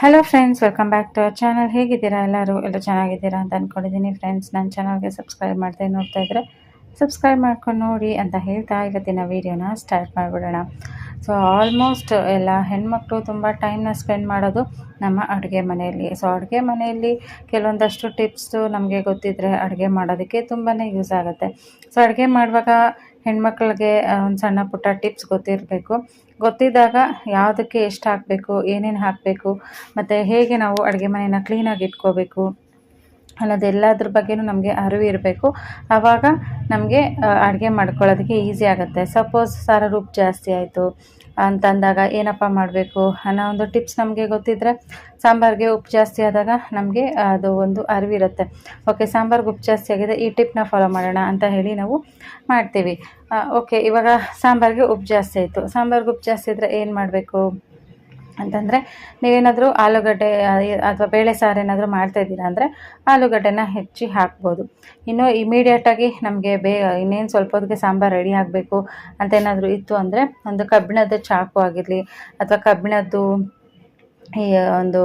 Hello friends welcome back to our channel ಹೇಗಿದ್ದೀರಾ ಎಲ್ಲರೂ? ಎಲ್ಲ ಚೆನ್ನಾಗಿದ್ದೀರಾ ಅಂತ ಅಂದ್ಕೊಂಡಿದ್ದೀನಿ ಫ್ರೆಂಡ್ಸ್ ನನ್ನ ಚಾನಲ್ಗೆ ಸಬ್ಸ್ಕ್ರೈಬ್ ಮಾಡ್ತಾ ನೋಡ್ತಾ ಇದ್ದರೆ ಸಬ್ಸ್ಕ್ರೈಬ್ ಮಾಡ್ಕೊಂಡು ನೋಡಿ ಅಂತ ಹೇಳ್ತಾ ಇವತ್ತಿನ ವೀಡಿಯೋನ ಸ್ಟಾರ್ಟ್ ಮಾಡಿಬಿಡೋಣ. ಸೊ ಆಲ್ಮೋಸ್ಟ್ ಎಲ್ಲ ಹೆಣ್ಮಕ್ಳು ತುಂಬ ಟೈಮ್ನ ಸ್ಪೆಂಡ್ ಮಾಡೋದು ನಮ್ಮ ಅಡುಗೆ ಮನೆಯಲ್ಲಿ. ಸೊ ಅಡುಗೆ ಮನೆಯಲ್ಲಿ ಕೆಲವೊಂದಷ್ಟು ಟಿಪ್ಸು ನಮಗೆ ಗೊತ್ತಿದ್ದರೆ ಅಡುಗೆ ಮಾಡೋದಕ್ಕೆ ತುಂಬಾ ಯೂಸ್ ಆಗುತ್ತೆ. ಸೊ ಅಡುಗೆ ಮಾಡುವಾಗ ಹೆಣ್ಮಕ್ಳಿಗೆ ಒಂದು ಸಣ್ಣ ಪುಟ್ಟ ಟಿಪ್ಸ್ ಗೊತ್ತಿರಬೇಕು. ಗೊತ್ತಿದ್ದಾಗ ಯಾವುದಕ್ಕೆ ಎಷ್ಟು ಹಾಕಬೇಕು ಏನೇನು ಹಾಕಬೇಕು ಮತ್ತು ಹೇಗೆ ನಾವು ಅಡುಗೆ ಮನೆಯನ್ನು ಕ್ಲೀನಾಗಿ ಇಟ್ಕೋಬೇಕು. ಅನ್ನೋದೆಲ್ಲದ್ರ ಬಗ್ಗೆಯೂ ನಮಗೆ ಅರಿವು ಇರಬೇಕು. ಆವಾಗ ನಮಗೆ ಅಡುಗೆ ಮಾಡ್ಕೊಳ್ಳೋದಕ್ಕೆ ಈಸಿ ಆಗುತ್ತೆ. ಸಪೋಸ್ ಸಾರ ಉಪ್ಪು ಜಾಸ್ತಿ ಆಯಿತು ಅಂತಂದಾಗ ಏನಪ್ಪ ಮಾಡಬೇಕು? ಅನ್ನೋ ಒಂದು ಟಿಪ್ಸ್ ನಮಗೆ ಗೊತ್ತಿದ್ದರೆ ಸಾಂಬಾರಿಗೆ ಉಪ್ಪು ಜಾಸ್ತಿ ಆದಾಗ ನಮಗೆ ಅದು ಒಂದು ಅರಿವಿರುತ್ತೆ ಓಕೆ, ಸಾಂಬಾರ್ಗೆ ಉಪ್ಪು ಜಾಸ್ತಿ ಆಗಿದೆ, ಈ ಟಿಪ್ನ ಫಾಲೋ ಮಾಡೋಣ ಅಂತ ಹೇಳಿ ನಾವು ಮಾಡ್ತೀವಿ. ಓಕೆ, ಇವಾಗ ಸಾಂಬಾರಿಗೆ ಉಪ್ಪು ಜಾಸ್ತಿ ಆಯಿತು. ಸಾಂಬಾರ್ಗೆ ಉಪ್ಪು ಜಾಸ್ತಿ ಇದ್ದರೆ ಏನು ಮಾಡಬೇಕು? ಅಂತಂದರೆ ನೀವೇನಾದರೂ ಆಲೂಗಡ್ಡೆ ಅಥವಾ ಬೇಳೆ ಸಾರು ಏನಾದರೂ ಮಾಡ್ತಾಯಿದ್ದೀರಾ ಅಂದರೆ ಆಲೂಗಡ್ಡೆನ ಹೆಚ್ಚಿ ಹಾಕ್ಬೋದು. ಇನ್ನು ಇಮಿಡಿಯೇಟಾಗಿ ನಮಗೆ ಬೇ, ಇನ್ನೇನು ಸ್ವಲ್ಪ ಹೊತ್ತಿಗೆ ಸಾಂಬಾರು ರೆಡಿ ಆಗಬೇಕು ಅಂತ ಏನಾದರೂ ಇತ್ತು ಅಂದರೆ ಒಂದು ಕಬ್ಬಿಣದ ಚಾಕು ಆಗಿರಲಿ ಅಥವಾ ಕಬ್ಬಿಣದ್ದು ಈ, ಒಂದು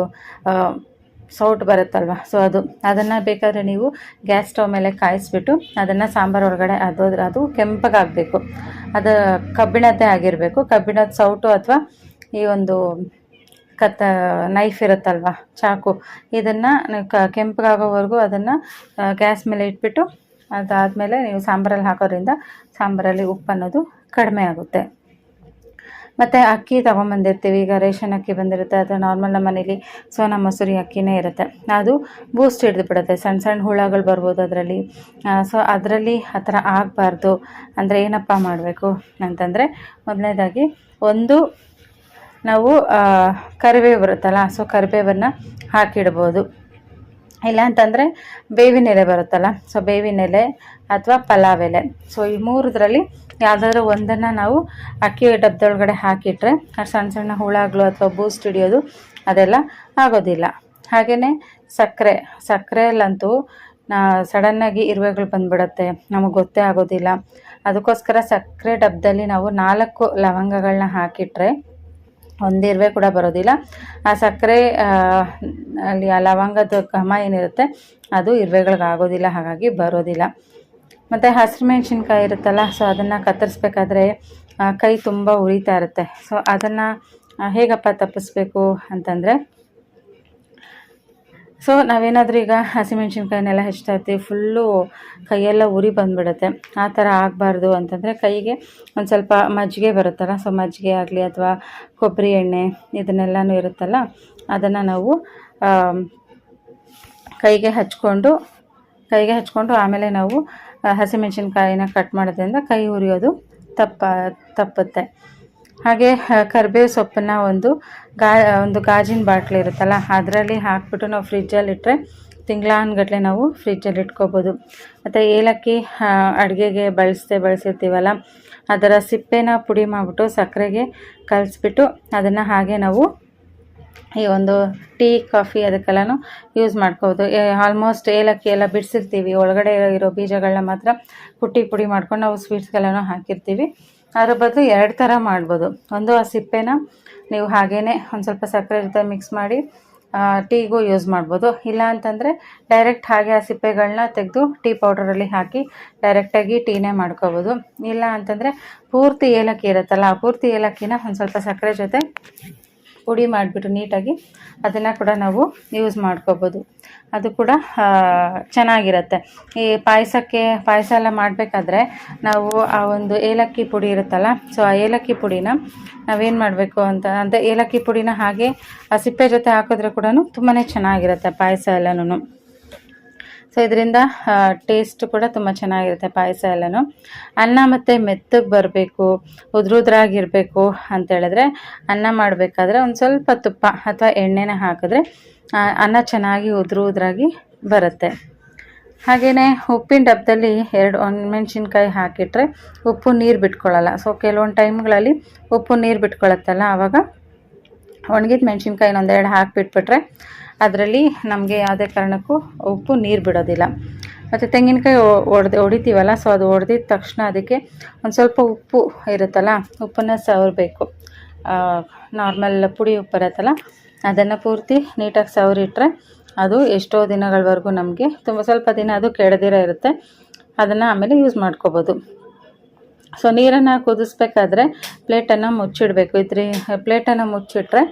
ಸೌಟ್ ಬರುತ್ತಲ್ವ ಸೊ ಅದು, ಅದನ್ನು ಬೇಕಾದರೆ ನೀವು ಗ್ಯಾಸ್ ಸ್ಟವ್ ಮೇಲೆ ಕಾಯಿಸ್ಬಿಟ್ಟು ಅದನ್ನು ಸಾಂಬಾರು ಒಳಗಡೆ ಅದು ಅದು ಕೆಂಪಗಾಗಬೇಕು ಅದು ಕಬ್ಬಿಣದ್ದೇ ಆಗಿರಬೇಕು. ಕಬ್ಬಿಣದ ಸೌಟು ಅಥವಾ ಈ ಒಂದು ಕತ್ತ ನೈಫ್ ಇರುತ್ತಲ್ವ? ಚಾಕು. ಇದನ್ನು ಕ ಕೆಂಪಗಾಗೋವರೆಗೂ ಅದನ್ನು ಗ್ಯಾಸ್ ಮೇಲೆ ಇಟ್ಬಿಟ್ಟು ಅದಾದಮೇಲೆ ನೀವು ಸಾಂಬಾರಲ್ಲಿ ಹಾಕೋದ್ರಿಂದ ಸಾಂಬಾರಲ್ಲಿ ಉಪ್ಪು ಅನ್ನೋದು ಕಡಿಮೆ ಆಗುತ್ತೆ. ಮತ್ತು ಅಕ್ಕಿ ತೊಗೊಂಬಂದಿರ್ತೀವಿ. ಈಗ ರೇಷನ್ ಅಕ್ಕಿ ಬಂದಿರುತ್ತೆ. ಅಥವಾ ನಾರ್ಮಲ್ ನಮ್ಮ ಮನೇಲಿ ಸೋನಾ ಮಸೂರಿ ಅಕ್ಕಿನೇ ಇರುತ್ತೆ. ಅದು ಬೂಸ್ಟ್ ಹಿಡಿದು ಬಿಡುತ್ತೆ. ಸಣ್ಣ ಸಣ್ಣ ಹುಳಗಳು ಬರ್ಬೋದು ಅದರಲ್ಲಿ. ಸೊ ಅದರಲ್ಲಿ ಆ ಥರ ಆಗಬಾರ್ದು. ಅಂದರೆ ಏನಪ್ಪ ಮಾಡಬೇಕು ಅಂತಂದರೆ, ಮೊದಲನೇದಾಗಿ ಒಂದು ನಾವು ಕರಿಬೇವು ಬರುತ್ತಲ್ಲ, ಸೊ ಕರಿಬೇವನ್ನು ಹಾಕಿಡ್ಬೋದು. ಇಲ್ಲ ಅಂತಂದರೆ ಬೇವಿನ ಎಲೆ ಬರುತ್ತಲ್ಲ, ಸೊ ಬೇವಿನ ಎಲೆ ಅಥವಾ ಪಲಾವ್ ಎಲೆ. ಸೊ ಈ ಮೂರದ್ರಲ್ಲಿ ಯಾವುದಾದ್ರೂ ಒಂದನ್ನು ನಾವು ಅಕ್ಕಿ ಡಬ್ಬದೊಳಗಡೆ ಹಾಕಿಟ್ರೆ ಸಣ್ಣ ಸಣ್ಣ ಹುಳಗಳು ಅಥವಾ ಬೂಸ್ಟ್ ಹಿಡಿಯೋದು, ಅದೆಲ್ಲ ಆಗೋದಿಲ್ಲ. ಹಾಗೆಯೇ ಸಕ್ಕರೆ, ಸಕ್ಕರೆಯಲ್ಲಂತೂ ನಾ ಸಡನ್ನಾಗಿ ಇರುವೆಗಳು ಬಂದುಬಿಡುತ್ತೆ, ನಮಗೆ ಗೊತ್ತೇ ಆಗೋದಿಲ್ಲ. ಅದಕ್ಕೋಸ್ಕರ ಸಕ್ಕರೆ ಡಬ್ಬದಲ್ಲಿ ನಾವು ನಾಲ್ಕು ಲವಂಗಗಳನ್ನ ಹಾಕಿಟ್ರೆ ಒಂದಿರುವೆ ಕೂಡ ಬರೋದಿಲ್ಲ. ಆ ಸಕ್ಕರೆ ಅಲ್ಲಿ ಆ ಲವಂಗದ ಘಮ ಏನಿರುತ್ತೆ, ಅದು ಇರುವೆಗಳಿಗಾಗೋದಿಲ್ಲ ಹಾಗಾಗಿ ಬರೋದಿಲ್ಲ. ಮತ್ತು ಹಸಿರು ಮೆಣಸಿನ್ಕಾಯಿ ಇರುತ್ತಲ್ಲ ಸೊ ಅದನ್ನು ಕತ್ತರಿಸ್ಬೇಕಾದ್ರೆ ಕೈ ತುಂಬ ಉರಿತಾ ಇರುತ್ತೆ. ಸೊ ಅದನ್ನು ಹೇಗಪ್ಪ ತಪ್ಪಿಸ್ಬೇಕು ಅಂತಂದರೆ ಸೊ ನಾವೇನಾದರೂ ಈಗ ಹಸಿಮೆಣ್ಸಿನ್ಕಾಯಿನೆಲ್ಲ ಹೆಚ್ಚುತ್ತಾ ಇರ್ತೀವಿ ಫುಲ್ಲು ಕೈಯೆಲ್ಲ ಉರಿ ಬಂದುಬಿಡುತ್ತೆ. ಆ ಥರ ಆಗಬಾರ್ದು ಅಂತಂದರೆ ಕೈಗೆ ಒಂದು ಸ್ವಲ್ಪ ಮಜ್ಜಿಗೆ ಬರುತ್ತಲ್ಲ ಸೊ ಮಜ್ಜಿಗೆ ಆಗಲಿ ಅಥವಾ ಕೊಬ್ಬರಿ ಎಣ್ಣೆ ಇದನ್ನೆಲ್ಲನೂ ಇರುತ್ತಲ್ಲ, ಅದನ್ನು ನಾವು ಕೈಗೆ ಹಚ್ಕೊಂಡು ಕೈಗೆ ಹಚ್ಕೊಂಡು ಆಮೇಲೆ ನಾವು ಹಸಿಮೆಣ್ಸಿನ್ಕಾಯಿನ ಕಟ್ ಮಾಡೋದ್ರಿಂದ ಕೈ ಉರಿಯೋದು ತಪ್ಪ, ತಪ್ಪುತ್ತೆ. ಹಾಗೆ ಕರಿಬೇವು ಸೊಪ್ಪನ್ನು ಒಂದು ಗಾ, ಒಂದು ಗಾಜಿನ ಬಾಟ್ಲಿ ಇರುತ್ತಲ್ಲ, ಅದರಲ್ಲಿ ಹಾಕ್ಬಿಟ್ಟು ನಾವು ಫ್ರಿಜ್ಜಲ್ಲಿ ಇಟ್ಟರೆ ತಿಂಗಳಾನ್ಗಟ್ಲೆ ನಾವು ಫ್ರಿಜ್ಜಲ್ಲಿ ಇಟ್ಕೋಬೋದು. ಮತ್ತು ಏಲಕ್ಕಿ ಅಡುಗೆಗೆ ಬಳಸದೆ ಬಳಸಿರ್ತೀವಲ್ಲ, ಅದರ ಸಿಪ್ಪೆನ ಪುಡಿ ಮಾಡಿಬಿಟ್ಟು ಸಕ್ಕರೆಗೆ ಕಲಿಸ್ಬಿಟ್ಟು ಅದನ್ನು ಹಾಗೆ ನಾವು ಈ ಒಂದು ಟೀ, ಕಾಫಿ ಅದಕ್ಕೆಲ್ಲನೂ ಯೂಸ್ ಮಾಡ್ಕೋಬೋದು. ಆಲ್ಮೋಸ್ಟ್ ಏಲಕ್ಕಿ ಎಲ್ಲ ಬಿಡಿಸಿರ್ತೀವಿ, ಒಳಗಡೆ ಇರೋ ಬೀಜಗಳನ್ನ ಮಾತ್ರ ಕುಟ್ಟಿ ಪುಡಿ ಮಾಡ್ಕೊಂಡು ನಾವು ಸ್ವೀಟ್ಸ್ಗೆಲ್ಲನೂ ಹಾಕಿರ್ತೀವಿ. ಅದ್ರ ಬದಲು ಎರಡು ಥರ ಮಾಡ್ಬೋದು. ಒಂದು ಆ ಸಿಪ್ಪೆನ ನೀವು ಹಾಗೇ ಒಂದು ಸ್ವಲ್ಪ ಸಕ್ಕರೆ ಜೊತೆ ಮಿಕ್ಸ್ ಮಾಡಿ ಟೀಗೂ ಯೂಸ್ ಮಾಡ್ಬೋದು. ಇಲ್ಲ ಅಂತಂದರೆ ಡೈರೆಕ್ಟ್ ಹಾಗೆ ಆ ಸಿಪ್ಪೆಗಳನ್ನ ತೆಗೆದು ಟೀ ಪೌಡರಲ್ಲಿ ಹಾಕಿ ಡೈರೆಕ್ಟಾಗಿ ಟೀನೇ ಮಾಡ್ಕೋಬೋದು. ಇಲ್ಲ ಅಂತಂದರೆ ಪೂರ್ತಿ ಏಲಕ್ಕಿ ಇರುತ್ತಲ್ಲ, ಆ ಪೂರ್ತಿ ಏಲಕ್ಕಿನ ಒಂದು ಸ್ವಲ್ಪ ಸಕ್ಕರೆ ಜೊತೆ ಪುಡಿ ಮಾಡಿಬಿಟ್ಟು ನೀಟಾಗಿ ಅದನ್ನು ಕೂಡ ನಾವು ಯೂಸ್ ಮಾಡ್ಕೋಬೋದು. ಅದು ಕೂಡ ಚೆನ್ನಾಗಿರುತ್ತೆ. ಈ ಪಾಯಸಕ್ಕೆ, ಪಾಯಸ ಎಲ್ಲ ಮಾಡಬೇಕಾದ್ರೆ ನಾವು ಆ ಒಂದು ಏಲಕ್ಕಿ ಪುಡಿ ಇರುತ್ತಲ್ಲ, ಸೊ ಆ ಏಲಕ್ಕಿ ಪುಡಿನ ನಾವೇನು ಮಾಡಬೇಕು ಅಂತ ಅಂದರೆ ಏಲಕ್ಕಿ ಪುಡಿನ ಹಾಗೆ ಆ ಸಿಪ್ಪೆ ಜೊತೆ ಹಾಕಿದ್ರೆ ಕೂಡ ತುಂಬಾ ಚೆನ್ನಾಗಿರುತ್ತೆ ಪಾಯಸ ಎಲ್ಲನೂ ಸೊ ಇದರಿಂದ ಟೇಸ್ಟ್ ಕೂಡ ತುಂಬ ಚೆನ್ನಾಗಿರುತ್ತೆ ಪಾಯಸ ಎಲ್ಲನೂ. ಅನ್ನ ಮತ್ತು ಮೆತ್ತಗೆ ಬರಬೇಕು, ಉದ್ರುದ್ರಾಗಿರಬೇಕು ಅಂತೇಳಿದ್ರೆ ಅನ್ನ ಮಾಡಬೇಕಾದ್ರೆ ಒಂದು ಸ್ವಲ್ಪ ತುಪ್ಪ ಅಥವಾ ಎಣ್ಣೆನ ಹಾಕಿದ್ರೆ ಅನ್ನ ಚೆನ್ನಾಗಿ ಉದುರು ಉದ್ರಾಗಿ ಬರುತ್ತೆ. ಹಾಗೆಯೇ ಉಪ್ಪಿನ ಡಬ್ಬದಲ್ಲಿ ಎರಡು ಮೆಣಸಿನ್ಕಾಯಿ ಹಾಕಿಟ್ರೆ ಉಪ್ಪು ನೀರು ಬಿಟ್ಕೊಳ್ಳಲ್ಲ ಸೊ ಕೆಲವೊಂದು ಟೈಮ್ಗಳಲ್ಲಿ ಉಪ್ಪು ನೀರು ಬಿಟ್ಕೊಳ್ಳುತ್ತಲ್ಲ ಆವಾಗ ಒಣಗಿದ ಮೆಣಸಿನ್ಕಾಯಿನ ಒಂದೆರಡು ಹಾಕಿಬಿಟ್ಬಿಟ್ರೆ ಅದರಲ್ಲಿ ನಮಗೆ ಯಾವುದೇ ಕಾರಣಕ್ಕೂ ಉಪ್ಪು ನೀರು ಬಿಡೋದಿಲ್ಲ. ಮತ್ತು ತೆಂಗಿನಕಾಯಿ ಒಡೆದು, ಹೊಡಿತೀವಲ್ಲ ಸೊ ಅದು ಹೊಡೆದಿದ ತಕ್ಷಣ ಅದಕ್ಕೆ ಒಂದು ಸ್ವಲ್ಪ ಉಪ್ಪು ಇರುತ್ತಲ್ಲ, ಉಪ್ಪನ್ನು ಸವರಬೇಕು. ನಾರ್ಮಲ್ ಪುಡಿ ಉಪ್ಪು ಇರುತ್ತಲ್ಲ, ಅದನ್ನು ಪೂರ್ತಿ ನೀಟಾಗಿ ಸವರಿಟ್ರೆ ಅದು ಎಷ್ಟೋ ದಿನಗಳವರೆಗೂ ನಮಗೆ ತುಂಬ ಸ್ವಲ್ಪ ದಿನ ಅದು ಕೆಡದಿರ ಇರುತ್ತೆ, ಅದನ್ನು ಆಮೇಲೆ ಯೂಸ್ ಮಾಡ್ಕೋಬೋದು. ಸೊ ನೀರನ್ನು ಕುದಿಸ್ಬೇಕಾದ್ರೆ ಪ್ಲೇಟನ್ನು ಮುಚ್ಚಿಡಬೇಕು. ಇದ್ರಿ, ಪ್ಲೇಟನ್ನು ಮುಚ್ಚಿಟ್ರೆ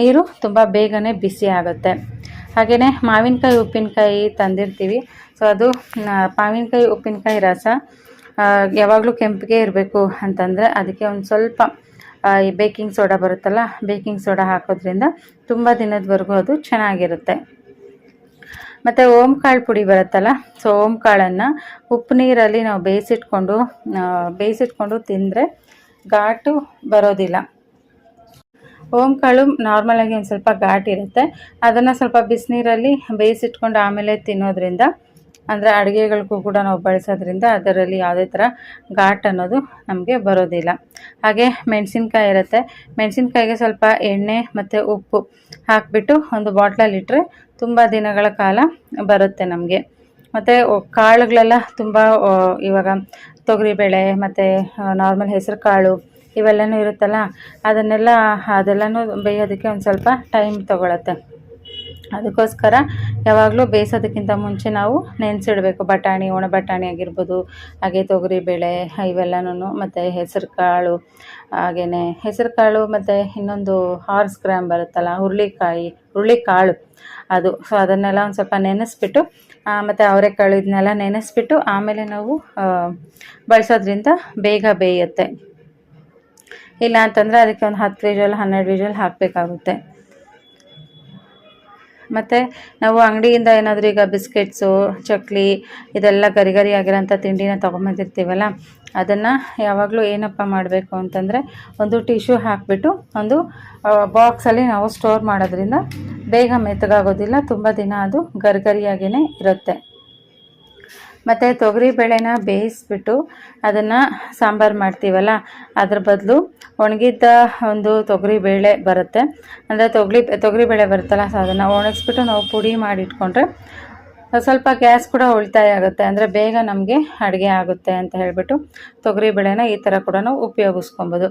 ನೀರು ತುಂಬ ಬೇಗನೆ ಬಿಸಿ ಆಗುತ್ತೆ. ಹಾಗೆಯೇ ಮಾವಿನಕಾಯಿ ಉಪ್ಪಿನಕಾಯಿ ತಂದಿರ್ತೀವಿ. ಸೊ ಅದು ಮಾವಿನಕಾಯಿ ಉಪ್ಪಿನಕಾಯಿ ರಸ ಯಾವಾಗಲೂ ಕೆಂಪಿಗೆ ಇರಬೇಕು ಅಂತಂದರೆ ಅದಕ್ಕೆ ಒಂದು ಸ್ವಲ್ಪ ಈ ಬೇಕಿಂಗ್ ಸೋಡಾ ಬರುತ್ತಲ್ಲ, ಬೇಕಿಂಗ್ ಸೋಡಾ ಹಾಕೋದ್ರಿಂದ ತುಂಬ ದಿನದವರೆಗೂ ಅದು ಚೆನ್ನಾಗಿರುತ್ತೆ. ಮತ್ತು ಓಮ್ ಕಾಳು ಪುಡಿ ಬರುತ್ತಲ್ಲ ಸೊ ಓಮ್ ಕಾಳನ್ನು ಉಪ್ಪು ನೀರಲ್ಲಿ ನಾವು ಬೇಯಿಸಿಟ್ಕೊಂಡು ಬೇಯಿಸಿಟ್ಕೊಂಡು ತಿಂದರೆ ಘಾಟು ಬರೋದಿಲ್ಲ. ಓಮ್ ಕಾಳು ನಾರ್ಮಲಾಗಿ ಒಂದು ಸ್ವಲ್ಪ ಘಾಟ್ ಇರುತ್ತೆ. ಅದನ್ನು ಸ್ವಲ್ಪ ಬಿಸಿನೀರಲ್ಲಿ ಬೇಯಿಸಿಟ್ಕೊಂಡು ಆಮೇಲೆ ತಿನ್ನೋದ್ರಿಂದ, ಅಂದರೆ ಅಡುಗೆಗಳಿಗೂ ಕೂಡ ನಾವು ಬಳಸೋದ್ರಿಂದ ಅದರಲ್ಲಿ ಯಾವುದೇ ಥರ ಘಾಟ್ ಅನ್ನೋದು ನಮಗೆ ಬರೋದಿಲ್ಲ. ಹಾಗೆ ಮೆಣಸಿನ್ಕಾಯಿ ಇರುತ್ತೆ. ಮೆಣಸಿನ್ಕಾಯಿಗೆ ಸ್ವಲ್ಪ ಎಣ್ಣೆ ಮತ್ತು ಉಪ್ಪು ಹಾಕಿಬಿಟ್ಟು ಒಂದು ಬಾಟ್ಲಲ್ಲಿ ಇಟ್ಟರೆ ತುಂಬ ದಿನಗಳ ಕಾಲ ಬರುತ್ತೆ ನಮಗೆ. ಮತ್ತು ಕಾಳುಗಳೆಲ್ಲ ತುಂಬ ಇವಾಗ ತೊಗರಿಬೇಳೆ ಮತ್ತು ನಾರ್ಮಲ್ ಹೆಸರು ಕಾಳು ಇವೆಲ್ಲನೂ ಇರುತ್ತಲ್ಲ, ಅದನ್ನೆಲ್ಲ, ಅದೆಲ್ಲನೂ ಬೇಯೋದಕ್ಕೆ ಒಂದು ಸ್ವಲ್ಪ ಟೈಮ್ ತೊಗೊಳತ್ತೆ. ಅದಕ್ಕೋಸ್ಕರ ಯಾವಾಗಲೂ ಬೇಯಿಸೋದಕ್ಕಿಂತ ಮುಂಚೆ ನಾವು ನೆನೆಸಿಡಬೇಕು. ಬಟಾಣಿ, ಒಣ ಬಟಾಣಿ ಆಗಿರ್ಬೋದು, ಹಾಗೆ ತೊಗರಿಬೇಳೆ ಇವೆಲ್ಲನೂ ಮತ್ತು ಹೆಸರು ಕಾಳು ಹಾಗೆಯೇ ಹೆಸರು ಕಾಳು ಮತ್ತು ಇನ್ನೊಂದು ಹಾರ್ಸ್ ಗ್ರಾಮ್ ಬರುತ್ತಲ್ಲ, ಹುರುಳಿಕಾಯಿ, ಹುರುಳಿಕಾಳು, ಅದು. ಸೊ ಅದನ್ನೆಲ್ಲ ಒಂದು ಸ್ವಲ್ಪ ನೆನೆಸ್ಬಿಟ್ಟು ಮತ್ತು ಅವರೆಕಾಳು ಇದನ್ನೆಲ್ಲ ನೆನೆಸ್ಬಿಟ್ಟು, ಆಮೇಲೆ ನಾವು ಬಳಸೋದ್ರಿಂದ ಬೇಗ ಬೇಯುತ್ತೆ. ಇಲ್ಲ ಅಂತಂದರೆ ಅದಕ್ಕೆ ಒಂದು ಹತ್ತು ವಿಜಲ್ ಹನ್ನೆರಡು ವಿಜಲ್ ಹಾಕಬೇಕಾಗುತ್ತೆ. ಮತ್ತು ನಾವು ಅಂಗಡಿಯಿಂದ ಏನಾದರೂ ಈಗ ಬಿಸ್ಕೆಟ್ಸು ಚಕ್ಲಿ, ಇದೆಲ್ಲ ಗರಿ ಗರಿ ಆಗಿರೋಂಥ ತಿಂಡಿನ ತೊಗೊಂಬಂದಿರ್ತೀವಲ್ಲ, ಅದನ್ನು ಯಾವಾಗಲೂ ಏನಪ್ಪ ಮಾಡಬೇಕು ಅಂತಂದರೆ ಒಂದು ಟಿಶ್ಯೂ ಹಾಕಿಬಿಟ್ಟು ಒಂದು ಬಾಕ್ಸಲ್ಲಿ ನಾವು ಸ್ಟೋರ್ ಮಾಡೋದ್ರಿಂದ ಬೇಗ ಮೆತ್ತಗಾಗೋದಿಲ್ಲ, ತುಂಬ ದಿನ ಅದು ಗರಿಗರಿಯಾಗಿಯೇ ಇರುತ್ತೆ. ಮತ್ತು ತೊಗರಿ ಬೇಳೆನ ಬೇಯಿಸ್ಬಿಟ್ಟು ಅದನ್ನು ಸಾಂಬಾರು ಮಾಡ್ತೀವಲ್ಲ, ಅದ್ರ ಬದಲು ಒಣಗಿದ್ದ ಒಂದು ತೊಗರಿ ಬೇಳೆ ಬರುತ್ತೆ. ಅಂದರೆ ತೊಗರಿ ತೊಗರಿ ಬೇಳೆ ಬರುತ್ತಲ್ಲ ಸೊ ಅದನ್ನು ಒಣಗಿಸ್ಬಿಟ್ಟು ನಾವು ಪುಡಿ ಮಾಡಿ ಇಟ್ಕೊಂಡ್ರೆ ಸ್ವಲ್ಪ ಗ್ಯಾಸ್ ಕೂಡ ಉಳಿತಾಯ ಆಗುತ್ತೆ. ಅಂದರೆ ಬೇಗ ನಮಗೆ ಅಡುಗೆ ಆಗುತ್ತೆ ಅಂತ ಹೇಳಿಬಿಟ್ಟು ತೊಗರಿ ಬೇಳೆನ ಈ ಥರ ಕೂಡ ನಾವು ಉಪಯೋಗಿಸ್ಕೊಬೋದು.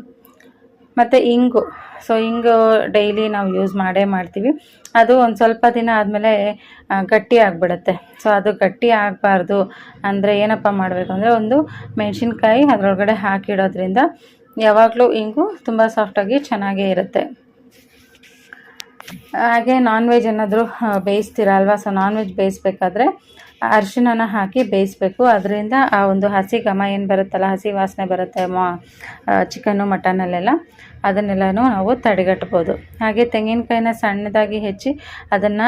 ಮತ್ತು ಇಂಗು. ಸೊ ಇಂಗು ಡೈಲಿ ನಾವು ಯೂಸ್ ಮಾಡೇ ಮಾಡ್ತೀವಿ. ಅದು ಒಂದು ಸ್ವಲ್ಪ ದಿನ ಆದಮೇಲೆ ಗಟ್ಟಿ ಆಗಿಬಿಡುತ್ತೆ. ಸೊ ಅದು ಗಟ್ಟಿ ಆಗಬಾರ್ದು ಅಂದರೆ ಏನಪ್ಪ ಮಾಡಬೇಕು ಅಂದರೆ ಒಂದು ಮೆಣಸಿನ್ಕಾಯಿ ಅದರೊಳಗಡೆ ಹಾಕಿಡೋದ್ರಿಂದ ಯಾವಾಗಲೂ ಇಂಗು ತುಂಬ ಸಾಫ್ಟಾಗಿ ಚೆನ್ನಾಗೇ ಇರುತ್ತೆ. ಹಾಗೆ ನಾನ್ ವೆಜ್ ಏನಾದರೂ ಬೇಯಿಸ್ತೀರ ಅಲ್ವಾ? ಸೊ ನಾನ್ ವೆಜ್ ಬೇಯಿಸ್ಬೇಕಾದ್ರೆ ಅರಿಶಿಣನ ಹಾಕಿ ಬೇಯಿಸ್ಬೇಕು. ಅದರಿಂದ ಆ ಒಂದು ಹಸಿ ಘಮ ಏನು ಬರುತ್ತಲ್ಲ, ಹಸಿ ವಾಸನೆ ಬರುತ್ತೆ ಮಾ ಚಿಕನ್ನು ಮಟನಲ್ಲೆಲ್ಲ, ಅದನ್ನೆಲ್ಲನೂ ನಾವು ತಡೆಗಟ್ಬೋದು. ಹಾಗೆ ತೆಂಗಿನಕಾಯಿನ ಸಣ್ಣದಾಗಿ ಹೆಚ್ಚಿ ಅದನ್ನು,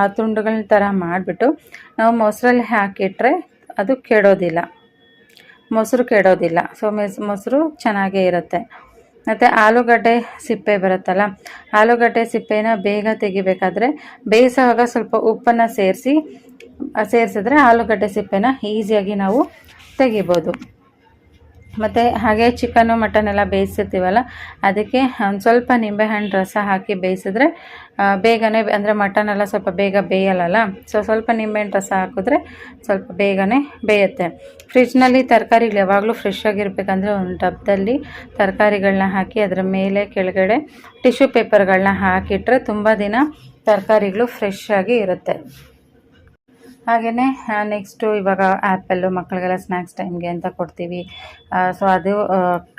ಆ ತುಂಡುಗಳ ಥರ ಮಾಡಿಬಿಟ್ಟು ನಾವು ಮೊಸರಲ್ಲಿ ಹಾಕಿಟ್ರೆ ಅದು ಕೆಡೋದಿಲ್ಲ. ಮೊಸರು ಕೆಡೋದಿಲ್ಲ. ಸೊ ಮೆಸ್ ಮೊಸರು ಚೆನ್ನಾಗೇ ಇರುತ್ತೆ. ಮತ್ತು ಆಲೂಗಡ್ಡೆ ಸಿಪ್ಪೆ ಬರುತ್ತಲ್ಲ, ಆಲೂಗಡ್ಡೆ ಸಿಪ್ಪೆನ ಬೇಗ ತೆಗಿಬೇಕಾದ್ರೆ ಬೇಯಿಸುವಾಗ ಸ್ವಲ್ಪ ಉಪ್ಪನ್ನು ಸೇರಿಸಿ ಸೇರಿಸಿದ್ರೆ ಆಲೂಗಡ್ಡೆ ಸಿಪ್ಪೆನ ಈಸಿಯಾಗಿ ನಾವು ತೆಗಿಬೋದು. ಮತ್ತು ಹಾಗೆ ಚಿಕನ್ನು ಮಟನ್ ಎಲ್ಲ ಬೇಯಿಸಿರ್ತೀವಲ್ಲ, ಅದಕ್ಕೆ ಒಂದು ಸ್ವಲ್ಪ ನಿಂಬೆಹಣ್ಣು ರಸ ಹಾಕಿ ಬೇಯಿಸಿದ್ರೆ ಬೇಗನೆ ಅಂದರೆ ಮಟನ್ ಎಲ್ಲ ಸ್ವಲ್ಪ ಬೇಗ ಬೇಯಲ್ಲಲ್ಲ ಸೊ ಸ್ವಲ್ಪ ನಿಂಬೆಹಣ್ಣು ರಸ ಹಾಕಿದ್ರೆ ಸ್ವಲ್ಪ ಬೇಗನೆ ಬೇಯುತ್ತೆ. ಫ್ರಿಜ್ನಲ್ಲಿ ತರಕಾರಿಗಳು ಯಾವಾಗಲೂ ಫ್ರೆಶ್ ಆಗಿರಬೇಕಂದ್ರೆ ಒಂದು ಡಬ್ಬದಲ್ಲಿ ತರಕಾರಿಗಳನ್ನ ಹಾಕಿ ಅದರ ಮೇಲೆ ಕೆಳಗಡೆ ಟಿಶ್ಯೂ ಪೇಪರ್ಗಳನ್ನ ಹಾಕಿಟ್ರೆ ತುಂಬ ದಿನ ತರಕಾರಿಗಳು ಫ್ರೆಶ್ ಆಗಿ ಇರುತ್ತೆ. ಹಾಗೆಯೇ ನೆಕ್ಸ್ಟು ಇವಾಗ ಆ್ಯಪಲ್ಲು ಮಕ್ಕಳಿಗೆಲ್ಲ ಸ್ನ್ಯಾಕ್ಸ್ ಟೈಮ್ಗೆ ಅಂತ ಕೊಡ್ತೀವಿ. ಸೊ ಅದು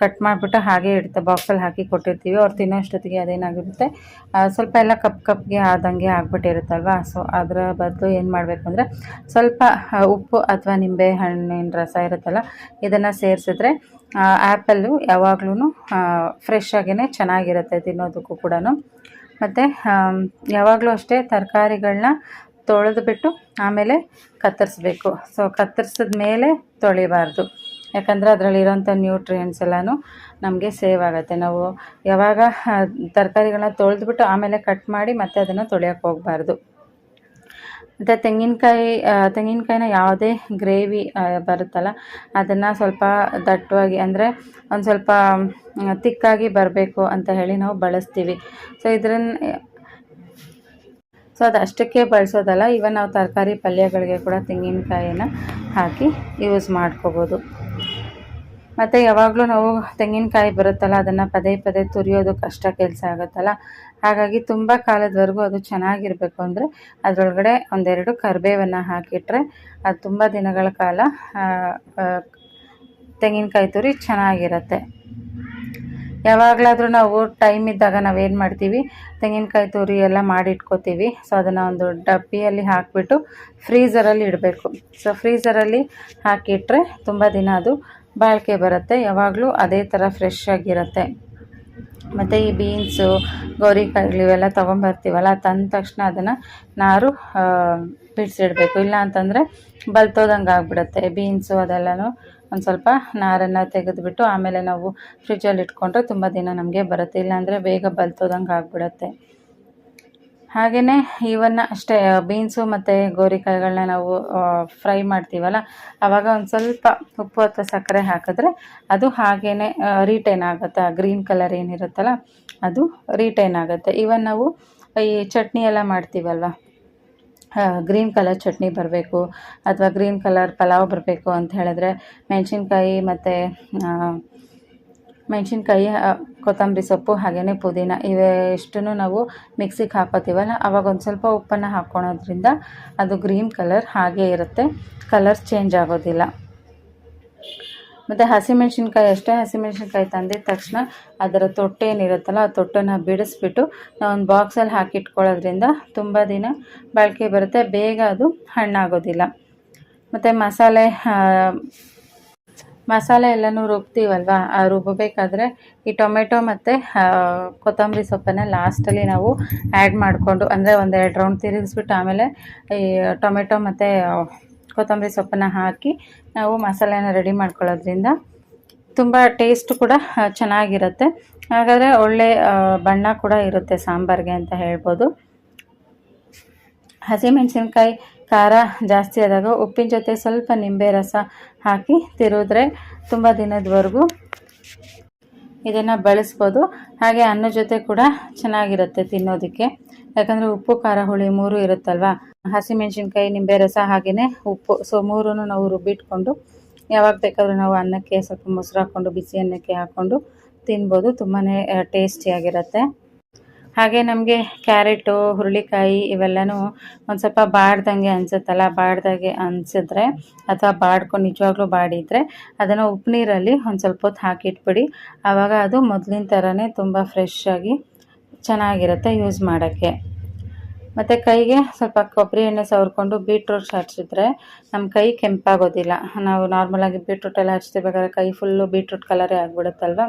ಕಟ್ ಮಾಡಿಬಿಟ್ಟು ಹಾಗೆ ಇಡುತ್ತೆ ಬಾಕ್ಸಲ್ಲಿ ಹಾಕಿ ಕೊಟ್ಟಿರ್ತೀವಿ. ಅವ್ರು ತಿನ್ನೋ ಅಷ್ಟೊತ್ತಿಗೆ ಅದೇನಾಗಿರುತ್ತೆ ಸ್ವಲ್ಪ ಎಲ್ಲ ಕಪ್ ಕಪ್ಗೆ ಆದಂಗೆ ಆಗ್ಬಿಟ್ಟಿರುತ್ತಲ್ವ? ಸೊ ಅದರ ಬದಲು ಏನು ಮಾಡಬೇಕು ಅಂದರೆ, ಸ್ವಲ್ಪ ಉಪ್ಪು ಅಥವಾ ನಿಂಬೆ ಹಣ್ಣಿನ ರಸ ಇರುತ್ತಲ್ಲ, ಇದನ್ನು ಸೇರಿಸಿದ್ರೆ ಆ್ಯಪಲ್ಲು ಯಾವಾಗ್ಲೂ ಫ್ರೆಶ್ ಆಗೇ ಚೆನ್ನಾಗಿರುತ್ತೆ ತಿನ್ನೋದಕ್ಕೂ ಕೂಡ ಮತ್ತು ಯಾವಾಗಲೂ ಅಷ್ಟೇ ತರಕಾರಿಗಳನ್ನ ತೊಳೆದು ಬಿಟ್ಟು ಆಮೇಲೆ ಕತ್ತರಿಸ್ಬೇಕು. ಸೊ ಕತ್ತರಿಸಿದ ಮೇಲೆ ತೊಳಿಬಾರ್ದು. ಯಾಕಂದರೆ ಅದರಲ್ಲಿರೋಂಥ ನ್ಯೂಟ್ರಿಯೆಂಟ್ಸ್ ಎಲ್ಲನೂ ನಮಗೆ ಸೇವ್ ಆಗುತ್ತೆ. ನಾವು ಯಾವಾಗ ತರಕಾರಿಗಳನ್ನ ತೊಳೆದ್ಬಿಟ್ಟು ಆಮೇಲೆ ಕಟ್ ಮಾಡಿ ಮತ್ತೆ ಅದನ್ನು ತೊಳೆಯೋಕೆ ಹೋಗಬಾರ್ದು. ಮತ್ತು ತೆಂಗಿನಕಾಯಿ ತೆಂಗಿನಕಾಯಿನ ಯಾವುದೇ ಗ್ರೇವಿ ಬರುತ್ತಲ್ಲ, ಅದನ್ನು ಸ್ವಲ್ಪ ದಟ್ಟವಾಗಿ ಅಂದರೆ ಒಂದು ಸ್ವಲ್ಪ ತಿಕ್ಕಾಗಿ ಬರಬೇಕು ಅಂತ ಹೇಳಿ ನಾವು ಬಳಸ್ತೀವಿ. ಸೊ ಇದನ್ನ ಸೊ ಅದು ಅಷ್ಟಕ್ಕೆ ಬಳಸೋದಲ್ಲ. ಇವನ್ ನಾವು ತರಕಾರಿ ಪಲ್ಯಗಳಿಗೆ ಕೂಡ ತೆಂಗಿನಕಾಯಿನ ಹಾಕಿ ಯೂಸ್ ಮಾಡ್ಕೋಬೋದು. ಮತ್ತು ಯಾವಾಗಲೂ ನಾವು ತೆಂಗಿನಕಾಯಿ ಬರುತ್ತಲ್ಲ, ಅದನ್ನು ಪದೇ ಪದೇ ತುರಿಯೋದು ಕಷ್ಟ ಕೆಲಸ ಆಗುತ್ತಲ್ಲ. ಹಾಗಾಗಿ ತುಂಬ ಕಾಲದವರೆಗೂ ಅದು ಚೆನ್ನಾಗಿರಬೇಕು ಅಂದರೆ ಅದರೊಳಗಡೆ ಒಂದೆರಡು ಕರಿಬೇವನ್ನು ಹಾಕಿಟ್ರೆ ಅದು ತುಂಬ ದಿನಗಳ ಕಾಲ ತೆಂಗಿನಕಾಯಿ ತುರಿ ಚೆನ್ನಾಗಿರುತ್ತೆ. ಯಾವಾಗಲಾದರೂ ನಾವು ಟೈಮ್ ಇದ್ದಾಗ ನಾವೇನು ಮಾಡ್ತೀವಿ? ತೆಂಗಿನಕಾಯಿ ತುರಿ ಎಲ್ಲ ಮಾಡಿ ಇಟ್ಕೋತೀವಿ ಸೊ ಅದನ್ನು ಒಂದು ಡಬ್ಬಿಯಲ್ಲಿ ಹಾಕಿಬಿಟ್ಟು ಫ್ರೀಝರಲ್ಲಿ ಇಡಬೇಕು. ಸೊ ಫ್ರೀಝರಲ್ಲಿ ಹಾಕಿಟ್ರೆ ತುಂಬ ದಿನ ಅದು ಬಾಳಿಕೆ ಬರುತ್ತೆ. ಯಾವಾಗಲೂ ಅದೇ ಥರ ಫ್ರೆಶ್ ಆಗಿರುತ್ತೆ. ಮತ್ತು ಈ ಬೀನ್ಸು ಗೌರಿಕಾಯಿಗಳು ಇವೆಲ್ಲ ತೊಗೊಂಬರ್ತೀವಲ್ಲ ತಂದ ತಕ್ಷಣ ಅದನ್ನು ನಾರು ಬಿಡಿಸಿಡಬೇಕು. ಇಲ್ಲ ಅಂತಂದರೆ ಬಲ್ತೋದಂಗೆ ಆಗಿಬಿಡುತ್ತೆ ಬೀನ್ಸು ಅದೆಲ್ಲನೂ ಒಂದು ಸ್ವಲ್ಪ ನಾರನ್ನು ತೆಗೆದುಬಿಟ್ಟು ಆಮೇಲೆ ನಾವು ಫ್ರಿಜ್ಜಲ್ಲಿ ಇಟ್ಕೊಂಡ್ರೆ ತುಂಬ ದಿನ ನಮಗೆ ಬರುತ್ತೆ. ಇಲ್ಲಾಂದರೆ ಬೇಗ ಬಲ್ತೋದಂಗೆ ಆಗಿಬಿಡುತ್ತೆ. ಹಾಗೆಯೇ ಇವನ್ನು ಅಷ್ಟೇ, ಬೀನ್ಸು ಮತ್ತು ಗೋರಿಕಾಯಿಗಳನ್ನ ನಾವು ಫ್ರೈ ಮಾಡ್ತೀವಲ್ಲ ಆವಾಗ ಒಂದು ಸ್ವಲ್ಪ ಉಪ್ಪು ಅಥವಾ ಸಕ್ಕರೆ ಹಾಕಿದ್ರೆ ಅದು ಹಾಗೇ ರೀಟೈನ್ ಆಗುತ್ತೆ. ಆ ಗ್ರೀನ್ ಕಲರ್ ಏನಿರುತ್ತಲ್ಲ, ಅದು ರೀಟೈನ್ ಆಗುತ್ತೆ. ಇವನ್ ನಾವು ಈ ಚಟ್ನಿ ಎಲ್ಲ ಮಾಡ್ತೀವಲ್ವ ಗ್ರೀನ್ ಕಲರ್ ಚಟ್ನಿ ಬರಬೇಕು ಅಥವಾ ಗ್ರೀನ್ ಕಲರ್ ಪಲಾವ್ ಬರಬೇಕು ಅಂತ ಹೇಳಿದ್ರೆ ಮೆಣಸಿನ್ಕಾಯಿ ಮತ್ತು ಮೆಣಸಿನ್ಕಾಯಿ ಕೊತ್ತಂಬರಿ ಸೊಪ್ಪು ಹಾಗೆಯೇ ಪುದೀನ ಇವೆಷ್ಟನ್ನು ನಾವು ಮಿಕ್ಸಿಗೆ ಹಾಕೋತೀವಲ್ಲ, ಅವಾಗ ಒಂದು ಸ್ವಲ್ಪ ಉಪ್ಪನ್ನು ಹಾಕ್ಕೊಳೋದ್ರಿಂದ ಅದು ಗ್ರೀನ್ ಕಲರ್ ಹಾಗೇ ಇರುತ್ತೆ. ಕಲರ್ ಚೇಂಜ್ ಆಗೋದಿಲ್ಲ. ಮತ್ತು ಹಸಿಮೆಣ್ಸಿನ್ಕಾಯಿ ಅಷ್ಟೇ, ಹಸಿಮೆಣ್ಸಿನ್ಕಾಯಿ ತಂದಿದ ತಕ್ಷಣ ಅದರ ತೊಟ್ಟೆ ಏನಿರುತ್ತಲ್ಲ ಆ ತೊಟ್ಟನ್ನು ಬಿಡಿಸ್ಬಿಟ್ಟು ನಾವು ಒಂದು ಬಾಕ್ಸಲ್ಲಿ ಹಾಕಿಟ್ಕೊಳ್ಳೋದ್ರಿಂದ ತುಂಬ ದಿನ ಬಾಳಿಕೆ ಬರುತ್ತೆ. ಬೇಗ ಅದು ಹಣ್ಣಾಗೋದಿಲ್ಲ. ಮತ್ತು ಮಸಾಲೆ ಮಸಾಲೆ ಎಲ್ಲನೂ ರುಬ್ತೀವಲ್ವ? ಆ ರುಬ್ಬಬೇಕಾದ್ರೆ ಈ ಟೊಮೆಟೊ ಮತ್ತು ಕೊತ್ತಂಬರಿ ಸೊಪ್ಪನ್ನು ಲಾಸ್ಟಲ್ಲಿ ನಾವು ಆ್ಯಡ್ ಮಾಡಿಕೊಂಡು, ಅಂದರೆ ಒಂದೆರಡು ರೌಂಡ್ ತಿರುಗಿಸ್ಬಿಟ್ಟು ಆಮೇಲೆ ಈ ಟೊಮೆಟೊ ಮತ್ತು ಕೊತ್ತಂಬರಿ ಸೊಪ್ಪನ್ನು ಹಾಕಿ ನಾವು ಮಸಾಲೆನ ರೆಡಿ ಮಾಡ್ಕೊಳ್ಳೋದ್ರಿಂದ ತುಂಬ ಟೇಸ್ಟ್ ಕೂಡ ಚೆನ್ನಾಗಿರುತ್ತೆ. ಹಾಗಾದರೆ ಒಳ್ಳೆ ಬಣ್ಣ ಕೂಡ ಇರುತ್ತೆ ಸಾಂಬಾರಿಗೆ ಅಂತ ಹೇಳ್ಬೋದು. ಹಸಿಮೆಣಸಿನ್ಕಾಯಿ ಖಾರ ಜಾಸ್ತಿ ಆದಾಗ ಉಪ್ಪಿನ ಜೊತೆ ಸ್ವಲ್ಪ ನಿಂಬೆ ರಸ ಹಾಕಿ ತಿರುದ್ರೆ ತುಂಬ ದಿನದವರೆಗೂ ಇದನ್ನು ಬಳಸ್ಬೋದು. ಹಾಗೆ ಅನ್ನ ಜೊತೆ ಕೂಡ ಚೆನ್ನಾಗಿರುತ್ತೆ ತಿನ್ನೋದಕ್ಕೆ. ಯಾಕಂದರೆ ಉಪ್ಪು, ಖಾರ, ಹುಳಿ ಮೂರು ಇರುತ್ತಲ್ವಾ? ಹಸಿಮೆಣಸಿನ್ಕಾಯಿ ನಿಂಬೆ ರಸ ಹಾಗೆಯೇ ಉಪ್ಪು. ಸೊ ಮೂರನ್ನು ನಾವು ರುಬ್ಬಿಟ್ಕೊಂಡು, ಯಾವಾಗ ಬೇಕಾದರೂ ನಾವು ಅನ್ನಕ್ಕೆ ಸ್ವಲ್ಪ ಮೊಸರು ಹಾಕ್ಕೊಂಡು, ಬಿಸಿ ಅನ್ನಕ್ಕೆ ಹಾಕ್ಕೊಂಡು ತಿನ್ಬೋದು. ತುಂಬಾ ಟೇಸ್ಟಿಯಾಗಿರುತ್ತೆ ಹಾಗೆ ನಮಗೆ ಕ್ಯಾರೆಟು, ಹುರುಳಿಕಾಯಿ ಇವೆಲ್ಲನೂ ಒಂದು ಸ್ವಲ್ಪ ಬಾಡ್ದಂಗೆ ಅನಿಸುತ್ತಲ್ಲ? ಬಾಡ್ದಾಗೆ ಅನಿಸಿದ್ರೆ ಅಥವಾ ಬಾಡ್ಕೊಂಡು ನಿಜವಾಗ್ಲೂ ಬಾಡಿದರೆ ಅದನ್ನು ಉಪ್ಪು ನೀರಲ್ಲಿ ಒಂದು ಸ್ವಲ್ಪ ಹೊತ್ತು ಹಾಕಿಟ್ಬಿಡಿ. ಆವಾಗ ಅದು ಮೊದಲಿನ ಥರನೇ ತುಂಬ ಫ್ರೆಶ್ ಆಗಿ ಚೆನ್ನಾಗಿರುತ್ತೆ ಯೂಸ್ ಮಾಡೋಕ್ಕೆ. ಮತ್ತು ಕೈಗೆ ಸ್ವಲ್ಪ ಕೊಬ್ಬರಿ ಎಣ್ಣೆ ಸವರ್ಕೊಂಡು ಬೀಟ್ರೂಟ್ ಹಚ್ಚಿದ್ರೆ ನಮ್ಮ ಕೈ ಕೆಂಪಾಗೋದಿಲ್ಲ. ನಾವು ನಾರ್ಮಲಾಗಿ ಬೀಟ್ರೂಟ್ ಎಲ್ಲ ಹಚ್ತಿರ್ಬೇಕಾದ್ರೆ ಕೈ ಫುಲ್ಲು ಬೀಟ್ರೂಟ್ ಕಲರೇ ಆಗಿಬಿಡುತ್ತಲ್ವ?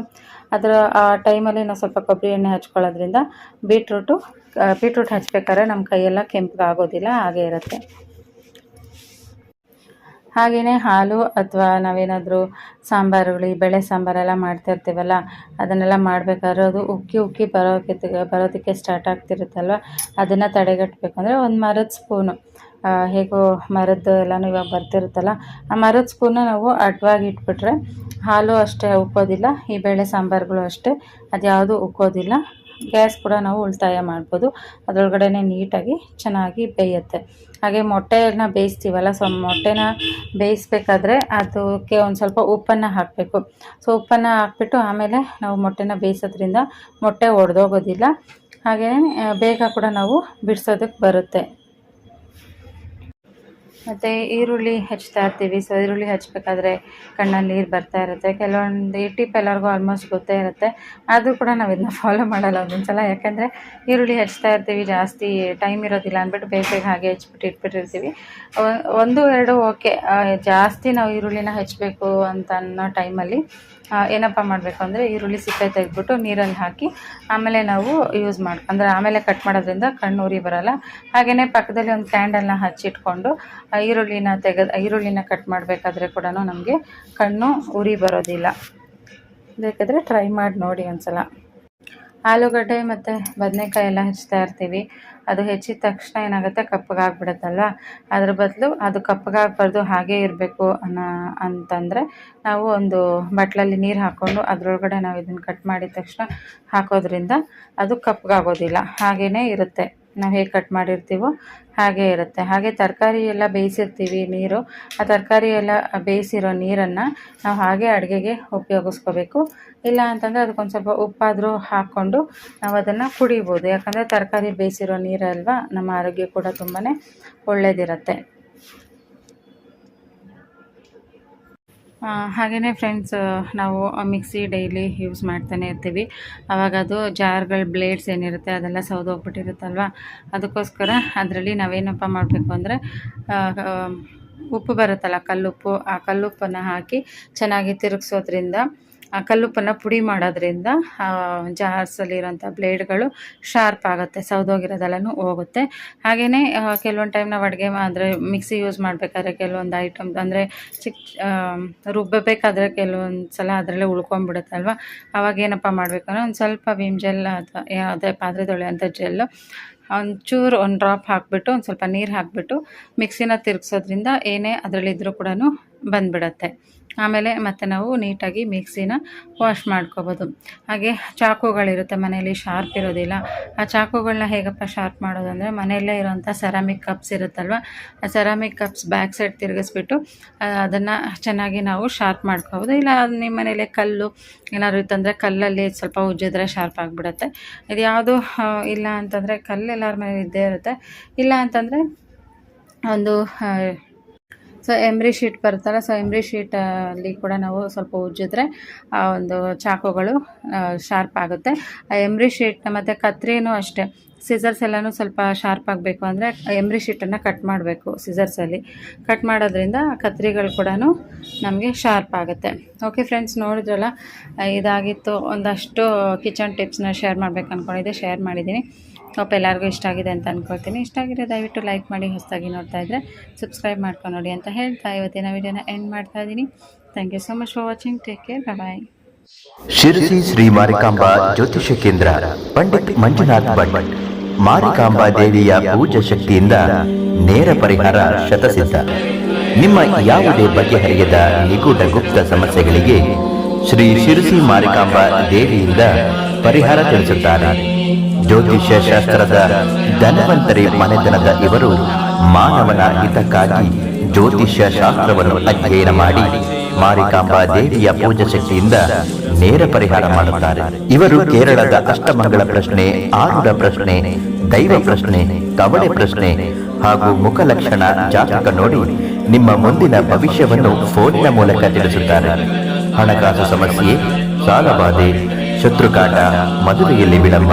ಅದರ, ಆ ಟೈಮಲ್ಲಿ ನಾವು ಸ್ವಲ್ಪ ಕೊಬ್ಬರಿ ಎಣ್ಣೆ ಹಚ್ಕೊಳ್ಳೋದ್ರಿಂದ ಬೀಟ್ರೂಟು ಬೀಟ್ರೂಟ್ ಹಚ್ಬೇಕಾದ್ರೆ ನಮ್ಮ ಕೈಯೆಲ್ಲ ಕೆಂಪಗಾಗೋದಿಲ್ಲ ಹಾಗೇ ಇರುತ್ತೆ. ಹಾಗೆಯೇ ಹಾಲು ಅಥವಾ ನಾವೇನಾದರೂ ಸಾಂಬಾರುಗಳು, ಈ ಬೇಳೆ ಸಾಂಬಾರೆಲ್ಲ ಮಾಡ್ತಾ ಇರ್ತೀವಲ್ಲ ಅದನ್ನೆಲ್ಲ ಮಾಡಬೇಕಾದ್ರೆ ಅದು ಉಕ್ಕಿ ಉಕ್ಕಿ ಬರೋಕೆ ಬರೋದಕ್ಕೆ ಸ್ಟಾರ್ಟ್ ಆಗ್ತಿರುತ್ತಲ್ವ? ಅದನ್ನು ತಡೆಗಟ್ಟಬೇಕಂದ್ರೆ ಒಂದು ಮರದ ಸ್ಪೂನು. ಹೇಗೋ ಮರದ್ದು ಎಲ್ಲನೂ ಇವಾಗ ಬರ್ತಿರುತ್ತಲ್ಲ, ಆ ಮರದ ಸ್ಪೂನ ನಾವು ಅಡ್ವಾಗಿ ಇಟ್ಬಿಟ್ರೆ ಹಾಲು ಅಷ್ಟೇ ಉಕ್ಕೋದಿಲ್ಲ, ಈ ಬೇಳೆ ಸಾಂಬಾರುಗಳು ಅಷ್ಟೇ ಅದು ಅದ್ಯಾವುದು ಉಕ್ಕೋದಿಲ್ಲ. ಗ್ಯಾಸ್ ಕೂಡ ನಾವು ಉಳಿತಾಯ ಮಾಡ್ಬೋದು. ಅದರೊಳಗಡೆ ನೀಟಾಗಿ ಚೆನ್ನಾಗಿ ಬೇಯುತ್ತೆ. ಹಾಗೆ ಮೊಟ್ಟೆನ ಬೇಯಿಸ್ತೀವಲ್ಲ, ಸೊ ಮೊಟ್ಟೆನ ಬೇಯಿಸ್ಬೇಕಾದ್ರೆ ಅದಕ್ಕೆ ಒಂದು ಸ್ವಲ್ಪ ಉಪ್ಪನ್ನು ಹಾಕಬೇಕು. ಸೊ ಉಪ್ಪನ್ನು ಹಾಕ್ಬಿಟ್ಟು ಆಮೇಲೆ ನಾವು ಮೊಟ್ಟೆನ ಬೇಯಿಸೋದ್ರಿಂದ ಮೊಟ್ಟೆ ಒಡೆದೋಗೋದಿಲ್ಲ. ಹಾಗೆಯೇ ಬೇಗ ಕೂಡ ನಾವು ಬಿಡಿಸೋದಕ್ಕೆ ಬರುತ್ತೆ. ಮತ್ತು ಈರುಳ್ಳಿ ಹಚ್ತಾ ಇರ್ತೀವಿ. ಸೊ ಈರುಳ್ಳಿ ಹಚ್ಚಬೇಕಾದ್ರೆ ಕಣ್ಣಲ್ಲಿ ನೀರು ಬರ್ತಾ ಇರುತ್ತೆ. ಕೆಲವೊಂದು ಈ ಟಿಪ್ ಎಲ್ಲರಿಗೂ ಆಲ್ಮೋಸ್ಟ್ ಗೊತ್ತೇ ಇರುತ್ತೆ. ಆದರೂ ಕೂಡ ನಾವು ಇದನ್ನ ಫಾಲೋ ಮಾಡಲ್ಲ ಒಂದೊಂದು ಸಲ ಯಾಕೆಂದರೆ ಈರುಳ್ಳಿ ಹಚ್ತಾ ಇರ್ತೀವಿ, ಜಾಸ್ತಿ ಟೈಮ್ ಇರೋದಿಲ್ಲ ಅಂದ್ಬಿಟ್ಟು ಬೇಗ ಬೇಗ ಹಾಗೆ ಹಚ್ಬಿಟ್ಟು ಇಟ್ಬಿಟ್ಟಿರ್ತೀವಿ. ಒಂದು, ಎರಡು ಓಕೆ ಜಾಸ್ತಿ ನಾವು ಈರುಳ್ಳಿನ ಹಚ್ಚಬೇಕು ಅಂತ ಅನ್ನೋ ಟೈಮಲ್ಲಿ ಏನಪ್ಪ ಮಾಡಬೇಕು ಅಂದರೆ ಈರುಳ್ಳಿ ಸಿಪ್ಪೆ ತೆಗೆದ್ಬಿಟ್ಟು ನೀರಲ್ಲಿ ಹಾಕಿ ಆಮೇಲೆ ನಾವು ಯೂಸ್ ಮಾಡಿ ಅಂದರೆ ಆಮೇಲೆ ಕಟ್ ಮಾಡೋದ್ರಿಂದ ಕಣ್ಣು ಉರಿ ಬರೋಲ್ಲ. ಹಾಗೆಯೇ ಪಕ್ಕದಲ್ಲಿ ಒಂದು ಕ್ಯಾಂಡಲ್ನ ಹಚ್ಚಿಟ್ಕೊಂಡು ಈರುಳ್ಳಿನ ತೆಗೆದು ಈರುಳ್ಳಿನ ಕಟ್ ಮಾಡಬೇಕಾದ್ರೆ ಕೂಡ ನಮಗೆ ಕಣ್ಣು ಉರಿ ಬರೋದಿಲ್ಲ. ಬೇಕಾದರೆ ಟ್ರೈ ಮಾಡಿ ನೋಡಿ ಒಂದು ಸಲ ಆಲೂಗಡ್ಡೆ ಮತ್ತು ಬದನೆಕಾಯಿ ಎಲ್ಲ ಹಚ್ತಾ ಇರ್ತೀವಿ ಅದು ಹೆಚ್ಚಿದ ತಕ್ಷಣ ಏನಾಗುತ್ತೆ? ಕಪ್ಪಗಾಗ್ಬಿಡುತ್ತಲ್ವ? ಅದ್ರ ಬದಲು ಅದು ಕಪ್ಪಗಾಗಬಾರ್ದು, ಹಾಗೆ ಇರಬೇಕು ಅನ್ನೋ ಅಂತಂದರೆ ನಾವು ಒಂದು ಬಟ್ಲಲ್ಲಿ ನೀರು ಹಾಕ್ಕೊಂಡು ಅದರೊಳಗಡೆ ನಾವು ಇದನ್ನು ಕಟ್ ಮಾಡಿದ ತಕ್ಷಣ ಹಾಕೋದ್ರಿಂದ ಅದು ಕಪ್ಪಗಾಗೋದಿಲ್ಲ. ಹಾಗೆಯೇ ಇರುತ್ತೆ. ನಾವು ಹೇಗೆ ಕಟ್ ಮಾಡಿರ್ತೀವೋ ಹಾಗೆ ಇರುತ್ತೆ. ಹಾಗೆ ತರಕಾರಿ ಎಲ್ಲ ಬೇಯಿಸಿರ್ತೀವಿ ನೀರು. ಆ ತರಕಾರಿ ಎಲ್ಲ ಬೇಯಿಸಿರೋ ನೀರನ್ನು ನಾವು ಹಾಗೆ ಅಡುಗೆಗೆ ಉಪಯೋಗಿಸ್ಕೋಬೇಕು. ಇಲ್ಲ ಅಂತಂದರೆ ಅದಕ್ಕೊಂದು ಸ್ವಲ್ಪ ಉಪ್ಪಾದರೂ ಹಾಕ್ಕೊಂಡು ನಾವು ಅದನ್ನು ಕುಡಿಬೋದು. ಯಾಕಂದರೆ ತರಕಾರಿ ಬೇಯಿಸಿರೋ ನೀರಲ್ವಾ, ನಮ್ಮ ಆರೋಗ್ಯ ಕೂಡ ತುಂಬಾ ಒಳ್ಳೆಯದಿರುತ್ತೆ ಹಾಗೆಯೇ ಫ್ರೆಂಡ್ಸ್ ನಾವು ಮಿಕ್ಸಿ ಡೈಲಿ ಯೂಸ್ ಮಾಡ್ತಾನೆ ಇರ್ತೀವಿ. ಆವಾಗ ಅದು ಜಾರ್ಗಳ ಬ್ಲೇಡ್ಸ್ ಏನಿರುತ್ತೆ, ಅದೆಲ್ಲ ಸೌದೋಗ್ಬಿಟ್ಟಿರುತ್ತಲ್ವ ಅದಕ್ಕೋಸ್ಕರ ಅದರಲ್ಲಿ ನಾವೇನಪ್ಪ ಮಾಡಬೇಕು ಅಂದರೆ ಉಪ್ಪು ಬರುತ್ತಲ್ಲ, ಕಲ್ಲುಪ್ಪು, ಆ ಕಲ್ಲುಪ್ಪನ್ನು ಹಾಕಿ ಚೆನ್ನಾಗಿ ತಿರುಗಿಸೋದ್ರಿಂದ ಆ ಕಲ್ಲುಪ್ಪನ್ನು ಪುಡಿ ಮಾಡೋದ್ರಿಂದ ಜಾರ್ಸಲ್ಲಿರೋಂಥ ಬ್ಲೇಡ್ಗಳು ಶಾರ್ಪ್ ಆಗುತ್ತೆ ಸೌದೋಗಿರೋದೆಲ್ಲನೂ ಹೋಗುತ್ತೆ. ಹಾಗೆಯೇ ಕೆಲವೊಂದು ಟೈಮ್ ನಾವು ಅಡುಗೆ ಅಂದರೆ ಮಿಕ್ಸಿ ಯೂಸ್ ಮಾಡಬೇಕಾದ್ರೆ ಕೆಲವೊಂದು ಐಟಮ್, ಅಂದರೆ ಚಿಕ್ಕ ರುಬ್ಬಬೇಕಾದ್ರೆ ಕೆಲವೊಂದು ಸಲ ಅದರಲ್ಲೇ ಉಳ್ಕೊಂಡ್ಬಿಡುತ್ತಲ್ವ? ಅವಾಗ ಏನಪ್ಪ ಮಾಡಬೇಕು ಅಂದರೆ ಒಂದು ಸ್ವಲ್ಪ ವಿಮ್ ಜೆಲ್ ಅಥವಾ ಯಾವುದೇ ಪಾತ್ರೆ ತೊಳೆಯೋಂಥ ಜೆಲ್ಲು, ಒಂಚೂರು, ಒಂದು ಡ್ರಾಪ್ ಹಾಕಿಬಿಟ್ಟು, ಒಂದು ಸ್ವಲ್ಪ ನೀರು ಹಾಕಿಬಿಟ್ಟು ಮಿಕ್ಸಿನ ತಿರುಗಿಸೋದ್ರಿಂದ ಏನೇ ಅದರಲ್ಲಿದ್ದರೂ ಕೂಡ ಬಂದುಬಿಡತ್ತೆ. ಆಮೇಲೆ ಮತ್ತೆ ನಾವು ನೀಟಾಗಿ ಮಿಕ್ಸಿನ ವಾಶ್ ಮಾಡ್ಕೋಬೋದು. ಹಾಗೆ ಚಾಕುಗಳಿರುತ್ತೆ ಮನೆಯಲ್ಲಿ, ಶಾರ್ಪ್ ಇರೋದಿಲ್ಲ. ಆ ಚಾಕುಗಳನ್ನ ಹೇಗಪ್ಪ ಶಾರ್ಪ್ ಮಾಡೋದು ಅಂದರೆ ಮನೆಯಲ್ಲೇ ಇರೋವಂಥ ಸೆರಾಮಿಕ್ ಕಪ್ಸ್ ಇರುತ್ತಲ್ವ, ಆ ಸೆರಾಮಿಕ್ ಕಪ್ಸ್ ಬ್ಯಾಕ್ ಸೈಡ್ ತಿರುಗಿಸ್ಬಿಟ್ಟು ಅದನ್ನು ಚೆನ್ನಾಗಿ ನಾವು ಶಾರ್ಪ್ ಮಾಡ್ಕೋಬೋದು. ಇಲ್ಲ ನಿಮ್ಮ ಮನೇಲೆ ಕಲ್ಲು, ಏನಾದ್ರು ಇತ್ತಂದರೆ ಕಲ್ಲಲ್ಲಿ ಸ್ವಲ್ಪ ಉಜ್ಜಿದ್ರೆ ಶಾರ್ಪ್ ಆಗಿಬಿಡುತ್ತೆ. ಇದು ಯಾವುದು ಇಲ್ಲ ಅಂತಂದರೆ ಕಲ್ಲು ಎಲ್ಲರ ಮನೇಲಿ ಇದ್ದೇ ಇರುತ್ತೆ. ಇಲ್ಲ ಅಂತಂದರೆ ಒಂದು ಸೊ ಎಮ್ರಿ ಶೀಟ್ ಬರುತ್ತಲ್ಲ ಸೊ ಎಮ್ರಿ ಶೀಟಲ್ಲಿ ಕೂಡ ನಾವು ಸ್ವಲ್ಪ ಉಜ್ಜಿದ್ರೆ, ಆ, ಒಂದು ಚಾಕುಗಳು ಶಾರ್ಪ್ ಆಗುತ್ತೆ. ಆ ಎಮ್ರಿ ಶೀಟ್ನ ಮತ್ತು ಕತ್ರಿನೂ ಅಷ್ಟೇ. ಸಿಸರ್ಸ್ ಎಲ್ಲನೂ ಸ್ವಲ್ಪ ಶಾರ್ಪ್ ಆಗಬೇಕು ಅಂದರೆ ಎಮ್ರಿ ಶೀಟನ್ನು ಕಟ್ ಮಾಡಬೇಕು ಸಿಸರ್ಸಲ್ಲಿ ಕಟ್ ಮಾಡೋದ್ರಿಂದ ಕತ್ರಿಗಳು ಕೂಡ ನಮಗೆ ಶಾರ್ಪ್ ಆಗುತ್ತೆ. ಓಕೆ ಫ್ರೆಂಡ್ಸ್ ನೋಡಿದ್ರಲ್ಲ ಇದಾಗಿತ್ತು. ಒಂದಷ್ಟು ಕಿಚನ್ ಟಿಪ್ಸ್ನ ಶೇರ್ ಮಾಡ್ಬೇಕು ಅಂದ್ಕೊಂಡಿದ್ದೆ ಶೇರ್ ಮಾಡಿದ್ದೀನಿ. ಹೋಪ್ ಎಲ್ಲರಿಗೂ ಇಷ್ಟ ಆಗಿದೆ ಅಂತ ಅಂದ್ಕೊಳ್ತೀನಿ ಇಷ್ಟ ಆಗಿದೆ ದಯವಿಟ್ಟು ಲೈಕ್ ಮಾಡಿ, ಹೊಸದಾಗಿ ನೋಡ್ತಾ ಇದ್ದರೆ ಸಬ್ಸ್ಕ್ರೈಬ್ ಮಾಡ್ಕೊಂಡು ನೋಡಿ ಅಂತ ಹೇಳ್ತಾ ಇವತ್ತಿನ ವಿಡಿಯೋನ ಎಂಡ್ ಮಾಡ್ತಾ ಇದ್ದೀನಿ. Thank you so much for watching take care bye Sirsi Shri Marikamba ಜ್ಯೋತಿಷ್ಯ ಕೇಂದ್ರ, ಪಂಡಿತ್ ಮಂಜುನಾಥ್ ಭಟ್, ಮಾರಿಕಾಂಬಾ ದೇವಿಯ ಪೂಜಾ ಶಕ್ತಿಯಿಂದ ನೇರ ಪರಿಹಾರ ಶತಸಿದ್ಧ. ನಿಮ್ಮ ಯಾವುದೇ ಬಗೆಹರಿಯದ ನಿಗೂಢ ಗುಪ್ತ ಸಮಸ್ಯೆಗಳಿಗೆ ಶ್ರೀ ಶಿರಸಿ ಮಾರಿಕಾಂಬಾ ದೇವಿಯಿಂದ ಪರಿಹಾರ ತಿಳಿಸುತ್ತಾರೆ. ಜ್ಯೋತಿಷ್ಯ ಶಾಸ್ತ್ರದ ಧನವಂತರಿ ಮನೆತನದ ಇವರು ಮಾನವನ ಹಿತಕ್ಕಾಗಿ ಜ್ಯೋತಿಷ್ಯ ಶಾಸ್ತ್ರವನ್ನು ಅಧ್ಯಯನ ಮಾಡಿ ಮಾರಿಕಾಂಬಾ ದೇವಿಯ ಪೂಜಾ ಶಕ್ತಿಯಿಂದ ನೇರ ಪರಿಹಾರ ಮಾಡುತ್ತಾರೆ. ಇವರು ಕೇರಳದ ಅಷ್ಟಮಂಗಳ ಪ್ರಶ್ನೆ ಆರುಡ ಪ್ರಶ್ನೆ, ದೈವ ಪ್ರಶ್ನೆ, ಕವಳೆ ಪ್ರಶ್ನೆ ಹಾಗೂ ಮುಖಲಕ್ಷಣ ಜಾತಕ ನೋಡಿ ನಿಮ್ಮ ಮುಂದಿನ ಭವಿಷ್ಯವನ್ನು ಫೋನಿನ ಮೂಲಕ ತಿಳಿಸುತ್ತಾರೆ. ಹಣಕಾಸು ಸಮಸ್ಯೆ ಸಾಲಬಾಧೆ ಶತ್ರುಕಾಟ ಮದುವೆಯಲ್ಲಿ ವಿಳಂಬ